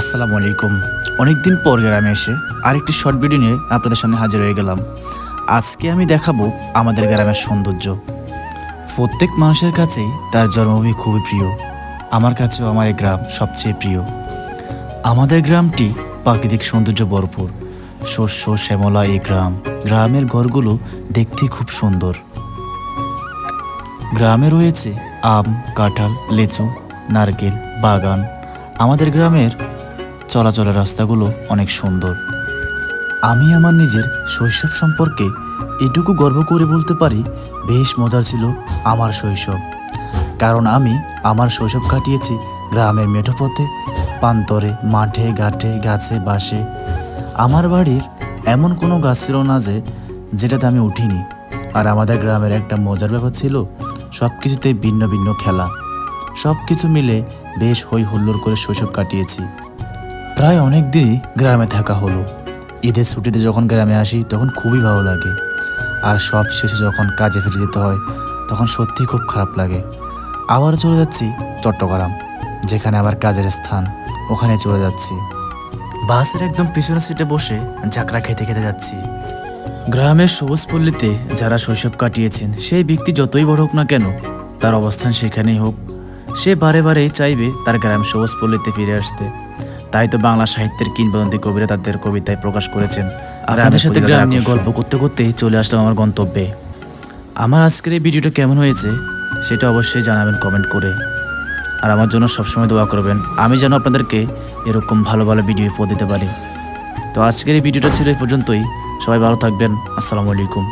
আসসালামু আলাইকুম। অনেকদিন পর গ্রামে এসে আরেকটি শর্ট ভিডিও নিয়ে আপনাদের সামনে হাজির হয়ে গেলাম। আজকে আমি দেখাবো আমাদের গ্রামের সৌন্দর্য। প্রত্যেক মানুষের কাছেই তার জন্মভূমি খুবই প্রিয়। আমার কাছেও আমার এই গ্রাম সবচেয়ে প্রিয়। আমাদের গ্রামটি প্রাকৃতিক সৌন্দর্য ভরপুর। শস্য, শ্যামলা এই গ্রাম। গ্রামের ঘরগুলো দেখতে খুব সুন্দর। গ্রামে রয়েছে আম, কাঁঠাল, লিচু, নারকেল, বাগান। আমাদের গ্রামের চলাচলের রাস্তাগুলো অনেক সুন্দর। আমি আমার নিজের শৈশব সম্পর্কে এটুকু গর্ব করে বলতে পারি, বেশ মজার ছিল আমার শৈশব। কারণ আমি আমার শৈশব কাটিয়েছি গ্রামের মেঠো পথে পান্তরে মাঠে, ঘাটে, গাছে বাসে আমার বাড়ির এমন কোনো গাছ ছিল না যে যেটাতে আমি উঠিনি। আর আমাদের গ্রামের একটা মজার ব্যাপার ছিল সব কিছুতে ভিন্ন ভিন্ন খেলা। সব কিছু মিলে বেশ হই হুল্লোড় করে শৈশব কাটিয়েছি। প্রায় অনেক দিনই গ্রামে থাকা হলো। ঈদের ছুটিতে যখন গ্রামে আসি, তখন খুবই ভালো লাগে। আর সব শেষে যখন কাজে ফিরে যেতে হয়, তখন সত্যি খুব খারাপ লাগে। আবার চলে যাচ্ছি চট্টগ্রাম, যেখানে আমার কাজের স্থান, ওখানে চলে যাচ্ছি। বাসের একদম পিছনের সিটে বসে ঝাঁকড়া খেতে খেতে যাচ্ছি। গ্রামের সবুজ পল্লীতে যারা শৈশব কাটিয়েছেন, সেই ব্যক্তি যতই বড় হোক না কেন, তার অবস্থান সেখানেই হোক। সে বারে বারেই চাইবে তার গ্রাম সবুজ পল্লীতে ফিরে আসতে। তাই তো বাংলা সাহিত্যের কিংবদন্তি কবিরা তাদের কবিতায় প্রকাশ করেছেন। আর আমাদের সাথে গ্রাম নিয়ে গল্প করতে করতেই চলে আসলাম আমার গন্তব্যে। আমার আজকের এই ভিডিওটা কেমন হয়েছে সেটা অবশ্যই জানাবেন কমেন্ট করে। আর আমার জন্য সবসময় দোয়া করবেন। আমি যেন আপনাদেরকে এরকম ভালো ভালো ভিডিও উপহার দিতে পারি। তো আজকের এই ভিডিওটা ছিল এই পর্যন্তই। সবাই ভালো থাকবেন। আসসালামু আলাইকুম।